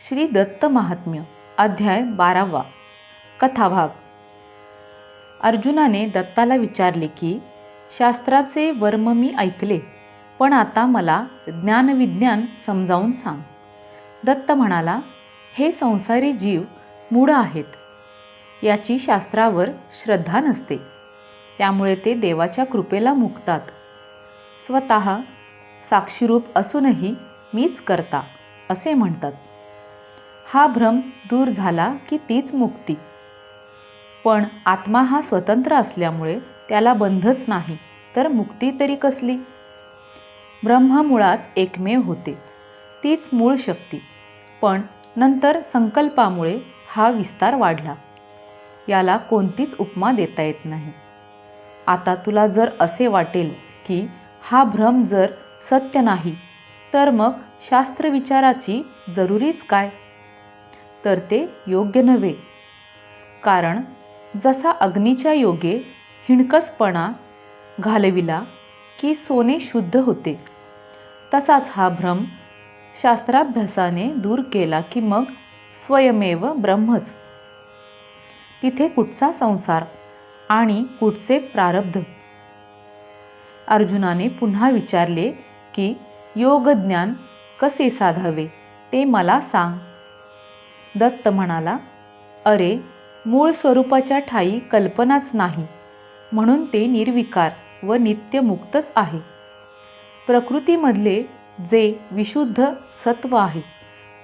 श्री दत्त महात्म्य अध्याय बारावा कथाभाग. अर्जुनाने दत्ताला विचारले की शास्त्राचे वर्म मी ऐकले पण आता मला ज्ञानविज्ञान समजावून सांग. दत्त म्हणाला हे संसारी जीव मूढ आहेत. याची शास्त्रावर श्रद्धा नसते. त्यामुळे ते देवाच्या कृपेला मुकतात. स्वत साक्षीरूप असूनही मीच करता असे म्हणतात. हा भ्रम दूर झाला की तीच मुक्ती. पण आत्मा हा स्वतंत्र असल्यामुळे त्याला बंधच नाही तर मुक्ती तरी कसली? ब्रह्म मुळात एकमेव होते तीच मूळ शक्ती. पण नंतर संकल्पामुळे हा विस्तार वाढला. याला कोणतीच उपमा देता येत नाही. आता तुला जर असे वाटेल की हा भ्रम जर सत्य नाही तर मग शास्त्रविचाराची जरुरीच काय? तर ते योग्य नव्हे. कारण जसा अग्नीच्या योगे हिणकसपणा घालविला की सोने शुद्ध होते तसाच हा भ्रम शास्त्राभ्यासाने दूर केला की मग स्वयमेव ब्रह्मच. तिथे कुठचा संसार आणि कुठचे प्रारब्ध? अर्जुनाने पुन्हा विचारले की योगज्ञान कसे साधावे ते मला सांग. दत्त म्हणाला अरे मूळ स्वरूपाच्या ठाई कल्पनाच नाही. म्हणून ते निर्विकार व नित्यमुक्तच आहे. प्रकृतीमधले जे विशुद्ध सत्व आहे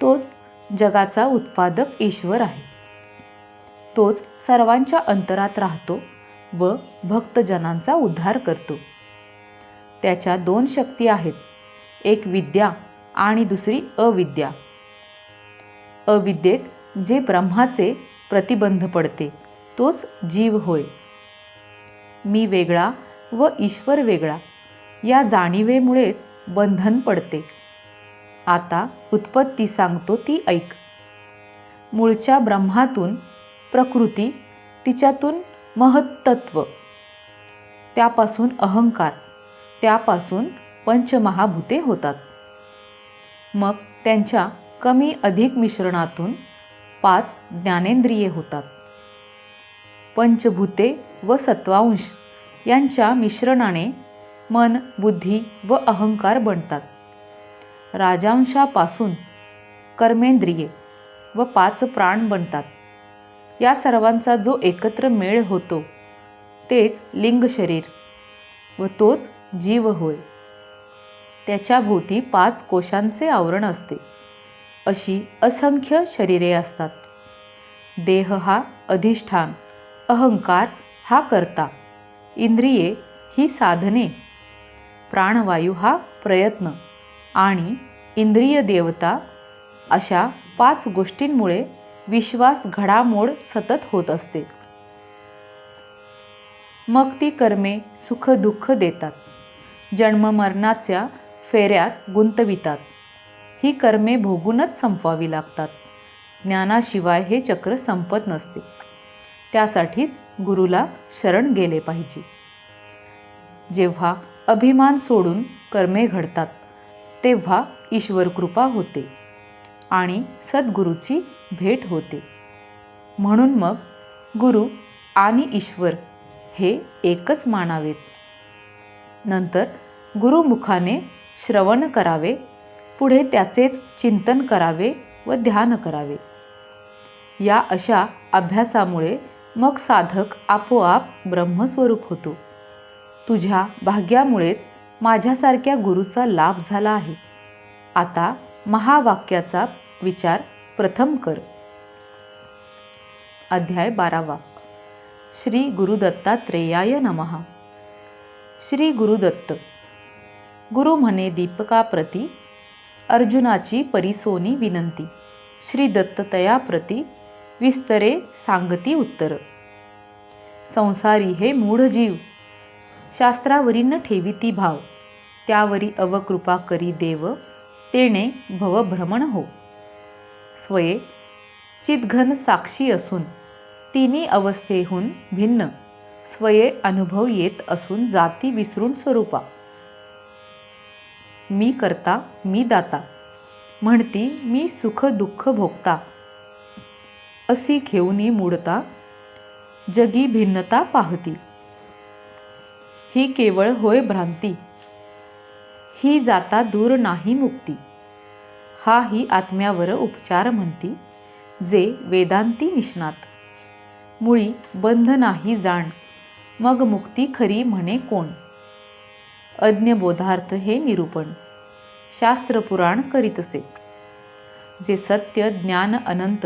तोच जगाचा उत्पादक ईश्वर आहे. तोच सर्वांच्या अंतरात राहतो व भक्तजनांचा उद्धार करतो. त्याच्या दोन शक्ती आहेत एक विद्या आणि दुसरी अविद्या. अविद्येत जे ब्रह्माचे प्रतिबंध पडते तोच जीव होय. मी वेगळा व ईश्वर वेगळा या जाणीवेमुळेच बंधन पडते. आता उत्पत्ती सांगतो ती ऐक. मूळच्या ब्रह्मातून प्रकृती तिच्यातून महत्तत्व त्यापासून अहंकार त्यापासून पंचमहाभूते होतात. मग त्यांच्या कमी अधिक मिश्रणातून पाच ज्ञानेंद्रिये होतात. पंचभूते व सत्वांश यांच्या मिश्रणाने मन बुद्धी व अहंकार बनतात. राजांशापासून कर्मेंद्रिये व पाच प्राण बनतात. या सर्वांचा जो एकत्र मेळ होतो तेच लिंग शरीर व तोच जीव होय. त्याच्या भोवती पाच कोशांचे आवरण असते. अशी असंख्य शरीरे असतात. देह हा अधिष्ठान अहंकार हा करता इंद्रिये ही साधने प्राणवायू हा प्रयत्न आणि इंद्रिय देवता अशा पाच गोष्टींमुळे विश्वास घडामोड सतत होत असते. मग ती कर्मे सुख दुःख देतात जन्ममरणाच्या फेऱ्यात गुंतवितात. ही कर्मे भोगूनच संपवावी लागतात. ज्ञानाशिवाय हे चक्र संपत नसते. त्यासाठीच गुरुला शरण गेले पाहिजे. जेव्हा अभिमान सोडून कर्मे घडतात तेव्हा ईश्वर कृपा होते आणि सद्गुरूची भेट होते. म्हणून मग गुरु आणि ईश्वर हे एकच मानावेत. नंतर गुरुमुखाने श्रवण करावे पुढे त्याचेच चिंतन करावे व ध्यान करावे. या अशा अभ्यासामुळे मग साधक आपोआप ब्रह्मस्वरूप होतो. तुझ्या भाग्यामुळेच माझ्यासारख्या गुरुचा लाभ झाला आहे. आता महावाक्याचा विचार प्रथम कर. अध्याय बारावा. श्री गुरुदत्तात्रेयाय नमहा श्री गुरुदत्त. गुरु म्हणे दीपकाप्रती अर्जुनाची परिसोनी विनंती. श्री दत्ततयाप्रती विस्तरे सांगती उत्तर. संसारी हे मूढ जीव. शास्त्रावरी न ठेविती भाव. त्यावरी अवकृपा करी देव तेणे भवभ्रमण हो. स्वये चितघन साक्षी असून तिन्ही अवस्थेहून भिन्न. स्वये अनुभव येत असून जाती विसरून स्वरूपा. मी करता मी दाता. म्हणती मी सुख दुःख भोगता. असी घेऊनी मुडता जगी भिन्नता पाहती. ही केवळ होय भ्रांती. ही जाता दूर नाही मुक्ती. हा ही आत्म्यावर उपचार म्हणती जे वेदांती निष्णात. मुळी बंध नाही जाण मग मुक्ती खरी म्हणे कोण? अज्ञबोधार्थ हे निरूपण. शास्त्रपुराण करीतसे. जे सत्य ज्ञान अनंत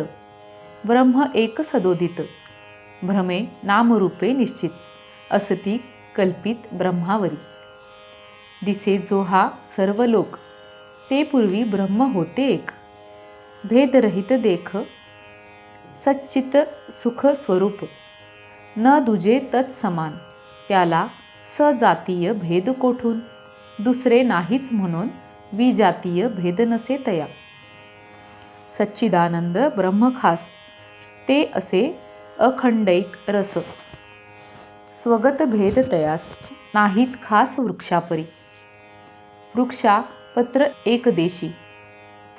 ब्रह्म एक सदोदित भ्रमे नामरूपे निश्चित असती कल्पित ब्रह्मावरी. दिसे जो हा सर्व लोक ते पूर्वी ब्रह्म होते एक. भेदरहित देख सच्चित सुख स्वरूप न दुजे तत्समान त्याला सजातीय भेद कोठून? दुसरे नाहीच म्हणून विजातीय भेद नसे तया. सच्चिदानंद ब्रह्मखास ते असे अखंडैक रस. स्वगत भेद तयास नाहीत खास वृक्षापरी. वृक्षा पत्र एकदेशी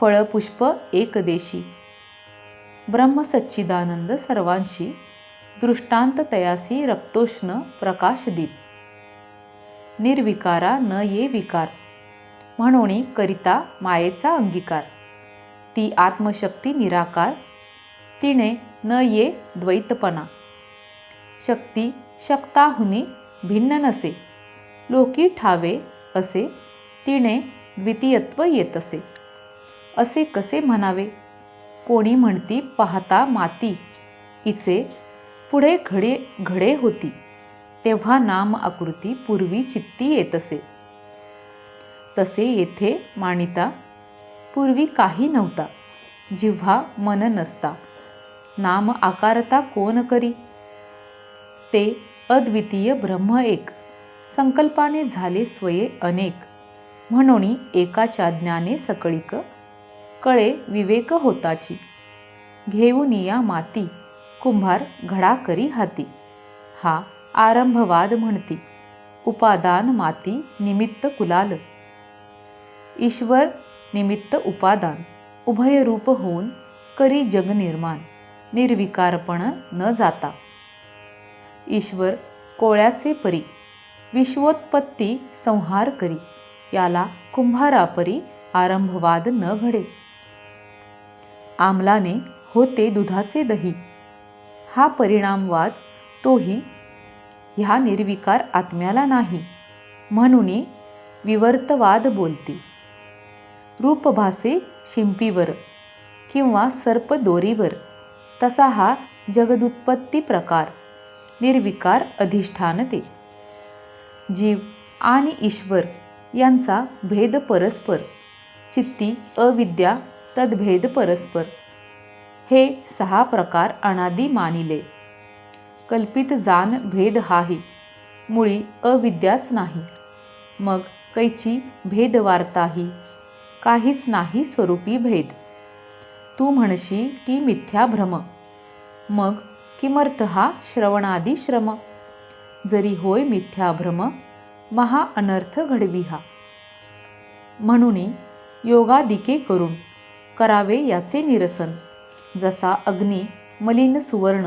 फळ पुष्प एकदेशी ब्रह्म सच्चिदानंद सर्वांशी दृष्टांत तयासी रक्तोष्ण प्रकाशदीप निर्विकारा न ये विकार. म्हणून करिता मायेचा अंगीकार. ती आत्मशक्ती निराकार. तिने न ये द्वैतपणा. शक्ती शक्ताहुनी भिन्न नसे. लोकी ठावे असे. तिने द्वितीयत्व येत असे असे कसे म्हणावे? कोणी म्हणती पाहता माती. इचे पुढे घडे घडे होती. तेव्हा नाम आकृती पूर्वी चित्ती येत असे. तसे येथे मानिता पूर्वी काही नव्हता जिव्हा मन नसता. नाम आकारता कोण करी? ते अद्वितीय ब्रह्म एक संकल्पाने झाले स्वये अनेक. म्हणून एकाच्या ज्ञाने सकळीक कळे विवेक होताची. घेऊन या माती कुंभार घडा करी हाती. हा आरंभवाद म्हणती. उपादान माती निमित्त कुलाल. ईश्वर निमित्त उपादान. उभयरूप होऊन करी जग निर्माण. निर्विकारपण न जाता. ईश्वर कोळ्याचे परी. विश्वोत्पत्ती संहार करी. याला कुंभारापरी आरंभवाद न घडे. आमलाने होते दुधाचे दही. हा परिणामवाद तोही ह्या निर्विकार आत्म्याला नाही. म्हणून विवर्तवाद बोलते. रूपभासे शिंपीवर किंवा सर्प दोरीवर तसा हा जगदुत्पत्ती प्रकार निर्विकार अधिष्ठानते. जीव आणि ईश्वर यांचा भेद परस्पर चित्ती अविद्या तद्भेद परस्पर. हे सहा प्रकार अनादी मानिले कल्पित जान भेद हाही. मुळी अविद्याच नाही. मग कैची भेदवार्ताही काहीच नाही स्वरूपी भेद. तू म्हणशी की मिथ्या भ्रम. मग किमर्थ हा श्रवणादी श्रम? जरी होय मिथ्या भ्रम महा अनर्थ घडवी हा म्हणून योगादिके करून करावे याचे निरसन. जसा अग्नी मलिन सुवर्ण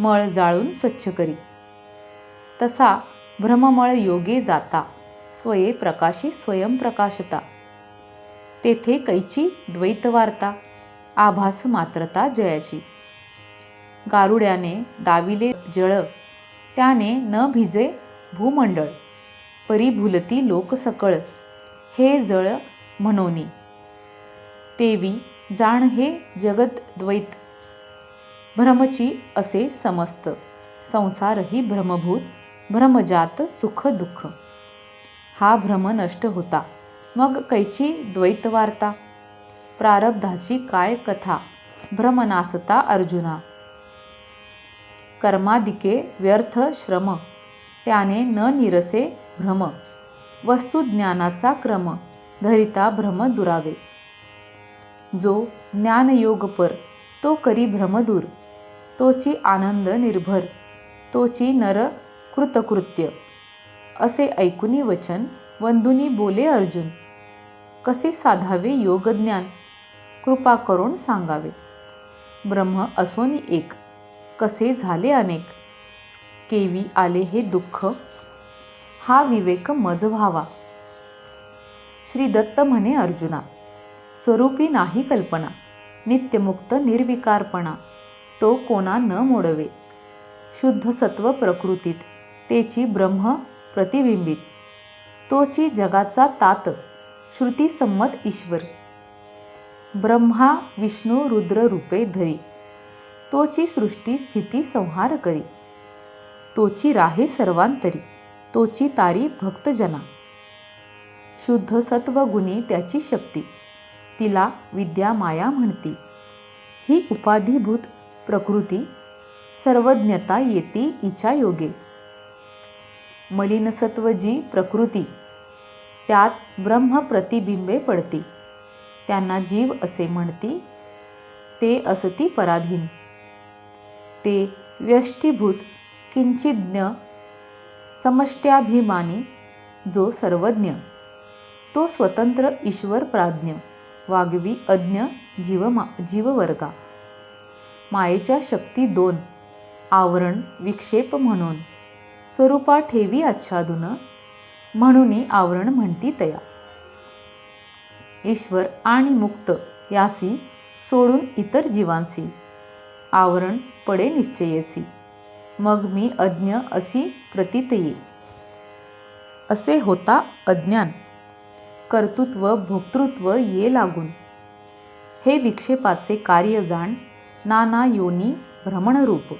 मळ जाळून स्वच्छ करी. तसा भ्रममळ योगे जाता स्वये प्रकाशी स्वयंप्रकाशता तेथे कैची द्वैतवार्ता आभास मात्रता जयाची. गारुड्याने दाविले जळ त्याने न भिजे भूमंडळ परिभुलती लोकसकळ हे जळ म्हणोनी. तेवी जाण हे जगत द्वैत भ्रमची असे समस्त संसारही भ्रमभूत भ्रमजात सुख दुःख. हा भ्रम नष्ट होता. मग कैची द्वैतवार्ता? प्रारब्धाची काय कथा? भ्रमनासता अर्जुना. कर्मादिके व्यर्थ श्रम. त्याने न निरसे भ्रम. वस्तुज्ञानाचा क्रम. धरिता भ्रम दुरावे. जो ज्ञानयोगपर तो करी भ्रमदूर. तोची आनंद निर्भर तोची नर कृतकृत्य. असे ऐकुनी वचन वंदुनी बोले अर्जुन. कसे साधावे योगज्ञान कृपा करून सांगावे. ब्रह्म असोनी एक कसे झाले अनेक? केवी आले हे दुःख? हा विवेक मज व्हावा श्री दत्त म्हणे अर्जुना स्वरूपी नाही कल्पना नित्यमुक्त निर्विकारपणा. तो कोणा न मोडवे. शुद्ध सत्व प्रकृतीत तेची ब्रह्म प्रतिबिंबित. तोची जगाचा तात श्रुतीसंमत ईश्वर. ब्रह्मा विष्णू रुद्र रूपे धरी. तोची सृष्टी स्थिती संहार करी. तोची राहे सर्वांतरी तोची तारी भक्तजना. शुद्ध सत्वगुणी त्याची शक्ती. तिला विद्या माया म्हणती. ही उपाधिभूत प्रकृती सर्वज्ञता येती इच्या योगे. मलिनसत्व जी प्रकृती त्यात ब्रह्म प्रतिबिंबे पडती. त्यांना जीव असे म्हणती ते असती पराधीन. ते व्यष्टीभूत किंचिज्ञ समष्ट्याभिमानी जो सर्वज्ञ तो स्वतंत्र ईश्वर प्राज्ञ वागवी अज्ञ जीवमा जीववर्गा. मायेच्या शक्ती दोन आवरण विक्षेप म्हणून. स्वरूपा ठेवी आच्छादून म्हणून आवरण म्हणती तया. ईश्वर आणि मुक्त यासी सोडून इतर जीवांसी. आवरण पडे निश्चयेसी. मग मी अज्ञ अशी प्रतीत ये. असे होता अज्ञान. कर्तृत्व भोक्तृत्व ये लागून. हे विक्षेपाचे कार्य जाण नाना योनी भ्रमणरूप.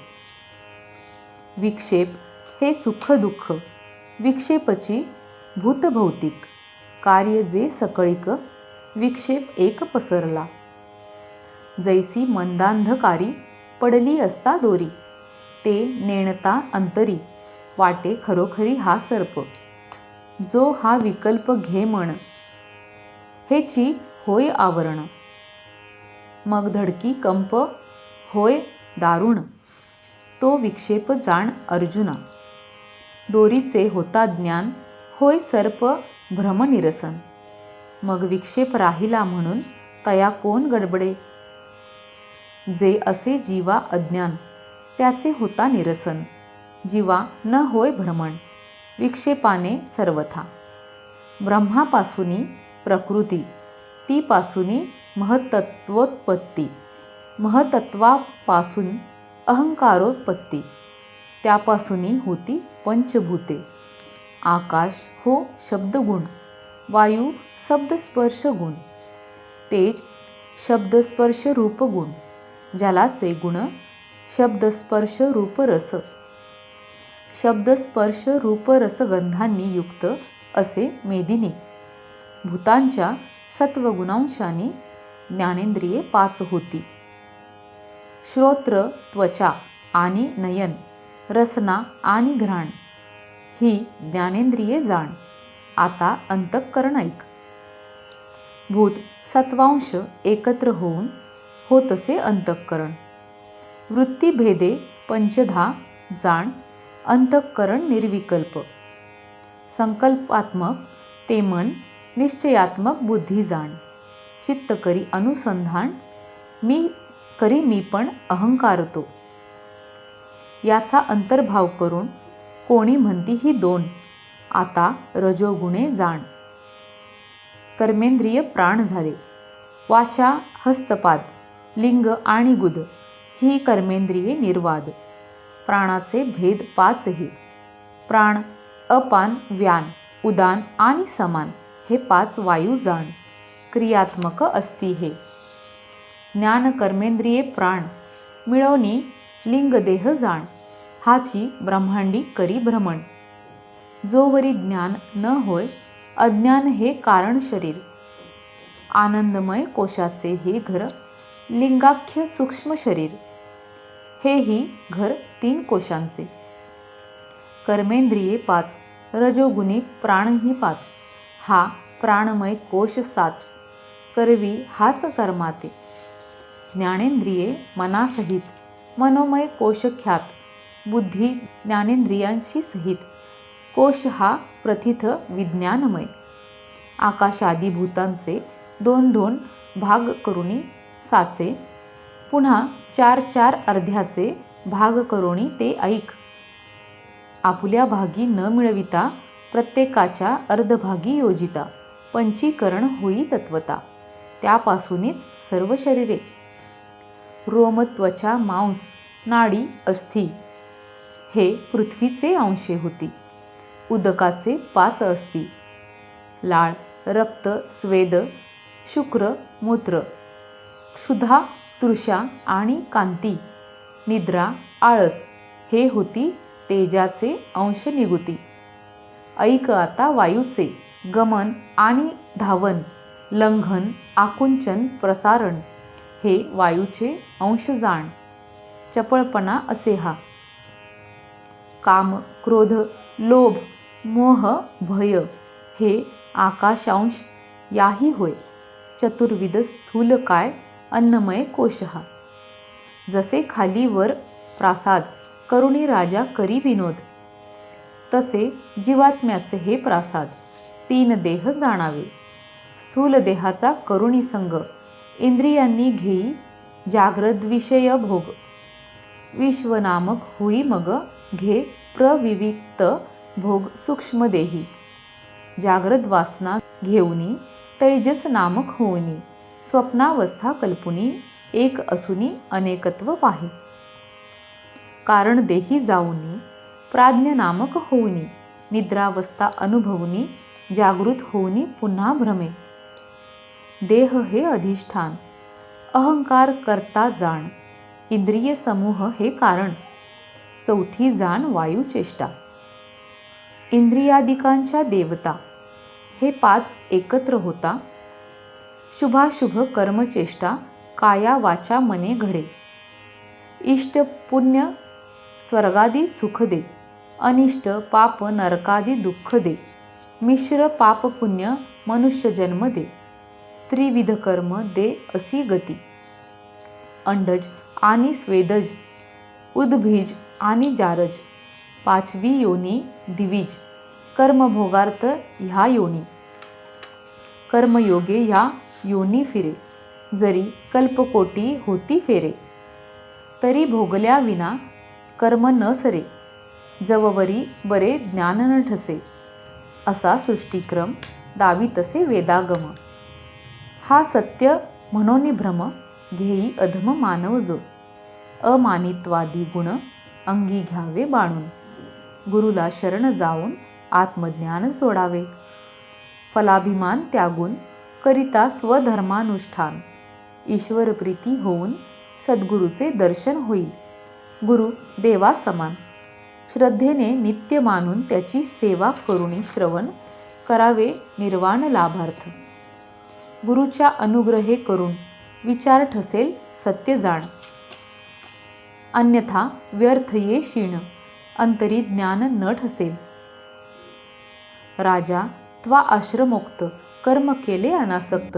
विक्षेप हे सुख दुःख विक्षेपची भूतभौतिक कार्य जे सकळिक विक्षेप एक पसरला. जैसी मंदांधकारी पडली असता दोरी ते नेणता अंतरी वाटे खरोखरी हा सर्प. जो हा विकल्प घे म्हण हेची होय आवरण. मग धडकी कंप होय दारुण. तो विक्षेप जाण अर्जुना. दोरीचे होता ज्ञान होय सर्प भ्रमनिरसन मग विक्षेप राहिला म्हणून तया कोण गडबडे? जे असे जीवा अज्ञान त्याचे होता निरसन. जीवा न होय भ्रमण विक्षेपाने सर्वथा. ब्रह्मापासूनी प्रकृती तीपासूनी महतत्वोत्पत्ती. महतत्वापासून अहंकारोत्पत्ती. त्यापासूनी होती पंचभूते. आकाश हो शब्दगुण वायू शब्दस्पर्श गुण तेज शब्दस्पर्श रूपगुण जलाचे गुण शब्दस्पर्श रूपरस शब्दस्पर्श रूपरसगंधांनी युक्त असे मेदिनी. भूतांच्या सत्वगुणांशाने ज्ञानेंद्रिये पाच होती. श्रोत्र त्वचा आणि नयन रसना आणि घ्राण ही ज्ञानेंद्रिये जाण. आता अंतःकरण ऐक. भूत सत्वांश एकत्र होऊन होतसे अंतःकरण. वृत्तीभेदे पंचधा जाण अंतःकरण निर्विकल्प. संकल्पात्मक ते मन निश्चयात्मक बुद्धी जाण. चित्तकरी अनुसंधान मी करी मी पण अहंकारतो याचा अंतर्भाव करून कोणी म्हणती ही दोन आता रजोगुणे जाण. कर्मेंद्रिय प्राण झाले. वाचा हस्तपाद लिंग आणि गुद ही कर्मेंद्रिये निर्वाद. प्राणाचे भेद पाच हे. प्राण अपान व्यान उदान आणि समान हे पाच वायू जाण. क्रियात्मक असती हे. ज्ञान कर्मेंद्रिये प्राण मिळवणी लिंगदेह जाण हाची ब्रह्मांडी करी भ्रमण. जोवरी ज्ञान न होय अज्ञान हे कारण शरीर. आनंदमय कोशाचे हे घर लिंगाख्य सूक्ष्म शरीर. हेही घर तीन कोशांचे. कर्मेंद्रिये पाच रजोगुणी प्राणही पाच. हा प्राणमय कोश साच. करवी हाच कर्माते. ज्ञानेंद्रिये मनासहित मनोमय कोशख्यात बुद्धी ज्ञानेंद्रियांशी सहित. कोश हा प्रथित विज्ञानमय. आकाशादी भूतांचे दोन दोन भाग करुणी साचे. पुन्हा चार चार अर्ध्याचे भाग करुणी ते ऐक. आपुल्या भागी न मिळविता प्रत्येकाच्या अर्धभागी योजिता. पंचीकरण होई तत्वता. त्यापासूनच सर्व शरीरे. रोम त्वचा मांस नाडी अस्थि हे पृथ्वीचे अंशे होती. उदकाचे पाच अस्थि लाळ रक्त स्वेद शुक्र मूत्र. क्षुधा तृषा आणि कांती. निद्रा आळस. हे होती तेजाचे अंश निगुती. ऐक आता वायूचे गमन आणि धावन लंघन आकुंचन प्रसारण. हे वायूचे अंश जाण चपळपणा असे हा. काम क्रोध लोभ मोह भय हे आकाशांश याही होय. चतुर्विध स्थूल काय अन्नमय कोश हा. जसे खाली वर प्रासाद करुणी राजा करी विनोद तसे जीवात्म्याचे हे प्रासाद तीन देह जाणावे. स्थूल देहाचा करुणी संग इंद्रियांनी घेई जाग्रद विषय भोग. विश्वनामक होई मग घे प्रविविक्त भोग सूक्ष्मदेही जाग्रद वासना घेऊनी तैजस नामक होऊनी स्वप्नावस्था कल्पुनी एक असुनी अनेकत्व पाहि. कारण देही जाऊनी प्राज्ञ नामक होऊनी निद्रावस्था अनुभवनी जागृत होऊनी पुन्हा भ्रमे. देह हे अधिष्ठान. अहंकार करता जाण. इंद्रिय समूह हे कारण. चौथी जाण वायुचेष्टा इंद्रियादिकांच्या देवता. हे पाच एकत्र होता. शुभाशुभ कर्मचेष्टा काया वाचा मने घडे. इष्ट पुण्य स्वर्गादी सुख दे. अनिष्ट पाप नरकादी दुःख दे. मिश्र पाप पुण्य मनुष्य जन्म दे. त्रिविध कर्म दे असी गती. अंडज आणि स्वेदज उद्भिज आणि जारज पाचवी योनी दिविज कर्मभोगार्थ ह्या योनी. कर्मयोगे ह्या योनी फिरे जरी कल्पकोटी होती फेरे तरी भोगल्या विना कर्म न सरे जववरी बरे ज्ञान न ठसे असा सृष्टिक्रम दावी तसे वेदागम. हा सत्य म्हणून भ्रम घेई अधम मानव जो अमानित्वादी गुण अंगी घ्यावे बाणून. गुरुला शरण जाऊन आत्मज्ञान जोडावे फलाभिमान त्यागून करिता स्वधर्मानुष्ठान. ईश्वरप्रीती होऊन सद्गुरूचे दर्शन होईल. गुरु देवा समान. श्रद्धेने नित्य मानून त्याची सेवा करुणी श्रवण करावे निर्वाण लाभार्थ. गुरुच्या अनुग्रहे करून विचार ठसेल सत्य जाण. अन्यथा व्यर्थ ये क्षीण अंतरी ज्ञान न ठसेल. राजा त्वा आश्रमोक्त कर्म केले अनासक्त.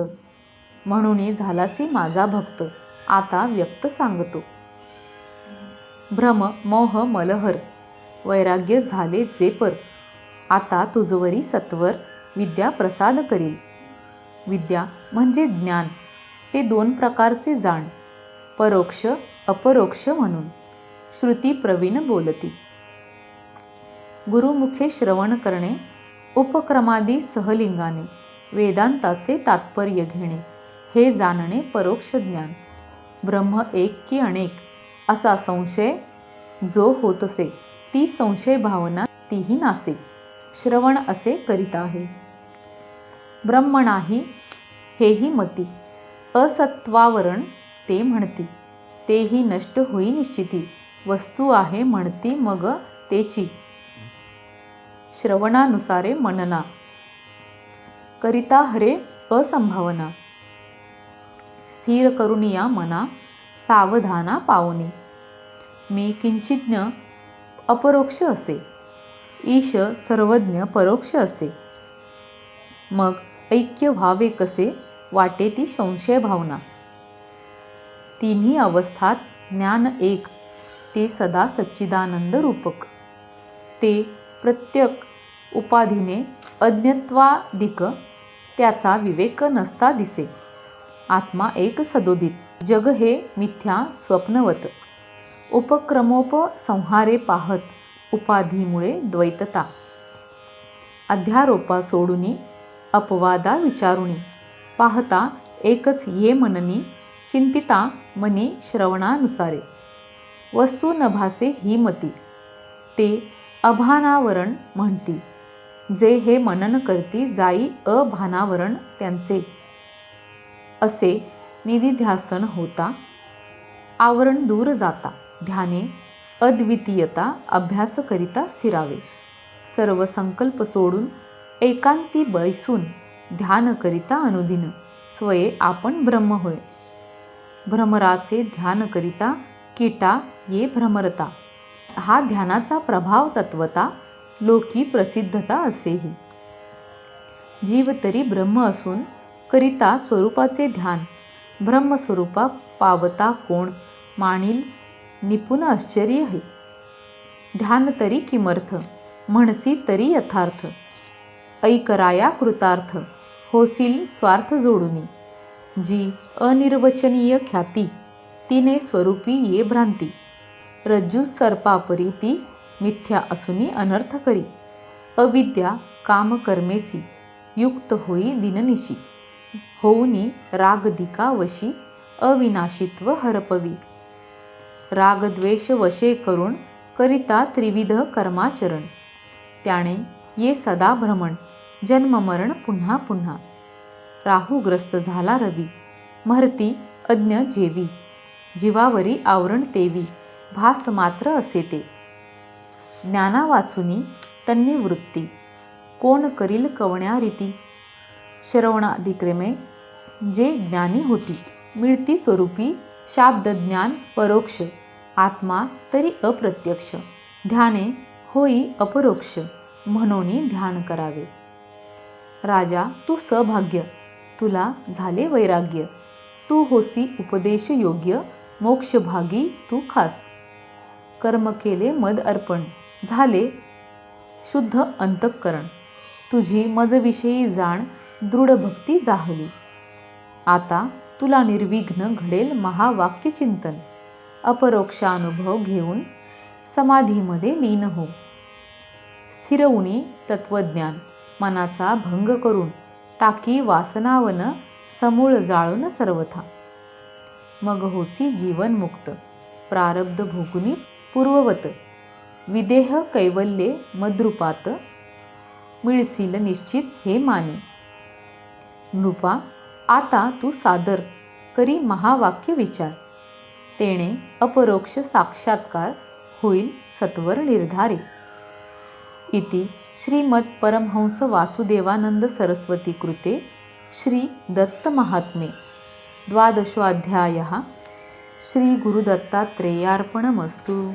म्हणून झालासी माझा भक्त आता व्यक्त सांगतो. भ्रम मोह मलहर वैराग्य झाले जेपर आता तुझवरी सत्वर विद्या प्रसाद करील. विद्या म्हणजे ज्ञान. ते दोन प्रकारचे जाण परोक्ष अपरोक्ष म्हणून. श्रुती प्रवीण बोलती. गुरुमुखे श्रवण करणे उपक्रमादी सहलिंगाने वेदांताचे तात्पर्य घेणे हे जाणणे परोक्ष ज्ञान. ब्रह्म एक की अनेक असा संशय जो होत असे ती संशय भावना तीही नासे. श्रवण असे करीत आहे. ब्रह्म नाही हेही मती. असत्वावरण ते म्हणती. तेही नष्ट होई निश्चिती. वस्तू आहे म्हणती मग तेची. श्रवणानुसारे मनना. करिता हरे असंभावना. स्थिर करुनिया मना सावधाना पावनी. मी किंचिज्ञ अपरोक्ष असे. ईश सर्वज्ञ परोक्ष असे. मग ऐक्य व्हावे कसे वाटे ती संशय भावना तिन्ही अवस्थात ज्ञान एक ते सदा सच्चिदानंद रूपक. ते प्रत्येक उपाधीने अज्ञत्वाधिक त्याचा विवेक नसता दिसे. आत्मा एक सदोदित. जग हे मिथ्या स्वप्नवत. उपक्रमोपसंहारे पाहत उपाधीमुळे द्वैतता. अध्यारोपा सोडूनी अपवादा विचारुणी. पाहता एकच ये मननी चिंतिता मनी श्रवणानुसारे. वस्तू न भासे ही मती. ते अभानावरण म्हणती. जे हे मनन करती जाई अभानावरण त्यांचे. असे निधिध्यासन होता. आवरण दूर जाता. ध्याने अद्वितीयता अभ्यास करिता स्थिरावे. सर्व संकल्प सोडून एकांती बैसून ध्यान करिता अनुदिन स्वये आपण ब्रह्म होय. भ्रमराचे ध्यान करिता कीटा ये भ्रमरता. हा ध्यानाचा प्रभाव तत्वता लोकी प्रसिद्धता असेही. जीव तरी ब्रह्म असून करिता स्वरूपाचे ध्यान ब्रह्मस्वरूपा पावता कोण मानिल निपुण आश्चर्य हे ध्यान तरी किमर्थ म्हणसी तरी यथार्थ. ऐकराया कृतार्थ. होसील स्वार्थ जोडुनी. जी अनिर्वचनीय ख्याती तिने स्वरूपी ये भ्रांती. रज्जू सर्पापरी ती मिथ्या असूनी अनर्थ करी. अविद्या कामकर्मेसी युक्त होई दिननिशी. होऊनी रागदिका वशी अविनाशित्व हरपवी. रागद्वेष वशे करून करिता त्रिविध कर्माचरण. त्याने ये सदा भ्रमण. जन्ममरण पुन्हा पुन्हा. राहुग्रस्त झाला रवी. महर्ती अज्ञ जेवी. जीवावरी आवरण तेवी. भास मात्र असे ते. ज्ञाना वाचुनी तन्नी वृत्ती. कोण करील कवण्या रीती? श्रवणाधिक्रमे जे ज्ञानी होती. मिळती स्वरूपी शाब्द ज्ञान परोक्ष. आत्मा तरी अप्रत्यक्ष. ध्याने होई अपरोक्ष. म्हणून ध्यान करावे. राजा तू सभाग्य. तुला झाले वैराग्य. तू होसी उपदेश योग्य मोक्षभागी तू खास. कर्म केले मद अर्पण. झाले शुद्ध अंतःकरण. तुझी मजविषयी जाण दृढ भक्ती जाहली. आता तुला निर्विघ्न घडेल महावाक्यचिंतन. अपरोक्षानुभव घेऊन समाधीमध्ये लीन हो. स्थिरवुनी तत्वज्ञान. मनाचा भंग करून टाकी वासनावन समूळ जाळून सर्वथा. मग होसी जीवनमुक्त प्रारब्ध भोगुनी पूर्ववत विदेह कैवल्ये मद्रुपात मिळसील निश्चित हे माने. नृपा आता तू सादर करी महावाक्य विचार. तेणे अपरोक्ष साक्षात्कार होईल सत्वर निर्धारे. इति श्रीमद परमहंस वासुदेवानंद सरस्वती कृते श्री दत्तमहात्म्ये द्वादशोऽध्यायः। श्रीगुरुदत्तात्रेयार्पणमस्तु